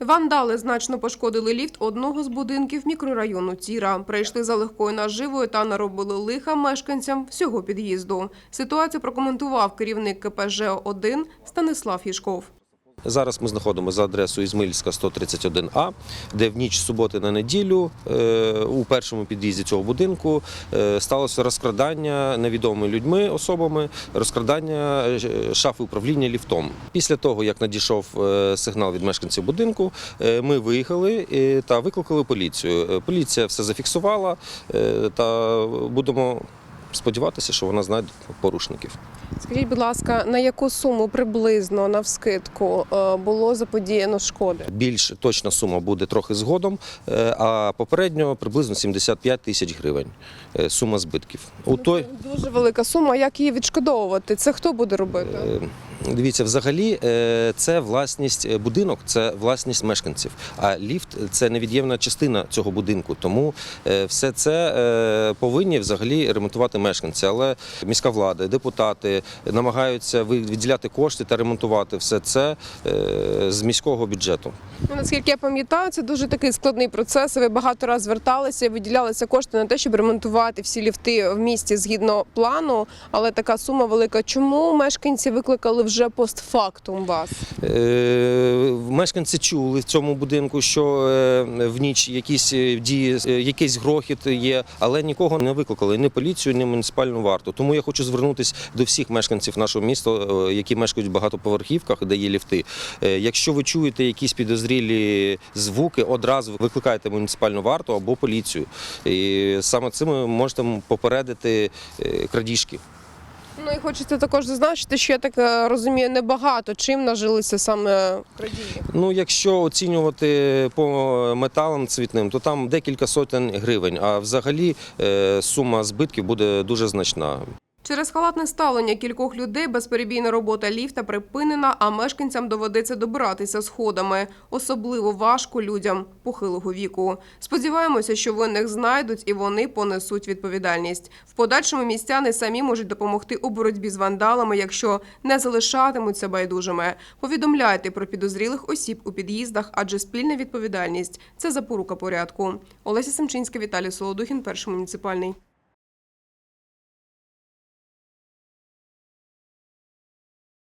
Вандали значно пошкодили ліфт одного з будинків мікрорайону Тіра. Прийшли за легкою наживою та наробили лиха мешканцям всього під'їзду. Ситуацію прокоментував керівник КП ЖО-1 Станислав Їшков. Зараз ми знаходимося за адресою Ізмильська 131А, де в ніч суботи на неділю е, у першому під'їзді цього будинку е, сталося розкрадання невідомими людьми, особами, розкрадання е, шафи управління ліфтом. Після того, як надійшов сигнал від мешканців будинку, ми виїхали та викликали поліцію. Поліція все зафіксувала та будемо сподіватися, що вона знайде порушників. Скажіть, будь ласка, на яку суму приблизно навскидку вскидку було заподіяно шкоди? Більш точна сума буде трохи згодом, е, а попередньо приблизно 75 тисяч гривень. е, Сума збитків. У той Дуже велика сума. Як її відшкодовувати? Це хто буде робити? Дивіться, взагалі е, це власність е, будинок, це власність мешканців. А ліфт це невід'ємна частина цього будинку. Тому е, все це повинні взагалі ремонтувати мешканці. Але міська влада, депутати намагаються виділяти кошти та ремонтувати все це з міського бюджету. Ну, наскільки я пам'ятаю, це дуже такий складний процес. Ви багато разів зверталися, виділялися кошти на те, щоб ремонтувати всі ліфти в місті згідно плану, але така сума велика. Чому мешканці викликали вже постфактум вас? Е, Мешканці чули в цьому будинку, що е, в ніч якісь е, дії, е, якийсь грохіт є, але нікого не викликали ні поліцію, ні муніципальну варту. Тому я хочу звернутися до всіх мешканців нашого міста, які мешкають в багатоповерхівках, де є ліфти. Якщо ви чуєте якісь підозрілі звуки, одразу викликайте муніципальну варту або поліцію. І саме цим ви можете попередити крадіжки. Ну і хочеться також зазначити, що я так е, розумію, небагато чим нажилися саме крадії. Ну, якщо оцінювати по металам цвітним, то там декілька сотень гривень. А взагалі е, сума збитків буде дуже значна. Через халатне ставлення кількох людей безперебійна робота ліфта припинена, а мешканцям доведеться добиратися сходами. Особливо важко людям похилого віку. Сподіваємося, що винних знайдуть і вони понесуть відповідальність. В подальшому містяни самі можуть допомогти у боротьбі з вандалами, якщо не залишатимуться байдужими. Повідомляйте про підозрілих осіб у під'їздах, адже спільна відповідальність це запорука порядку. Олеся Семчинська, Віталій Солодухін, перший муніципальний.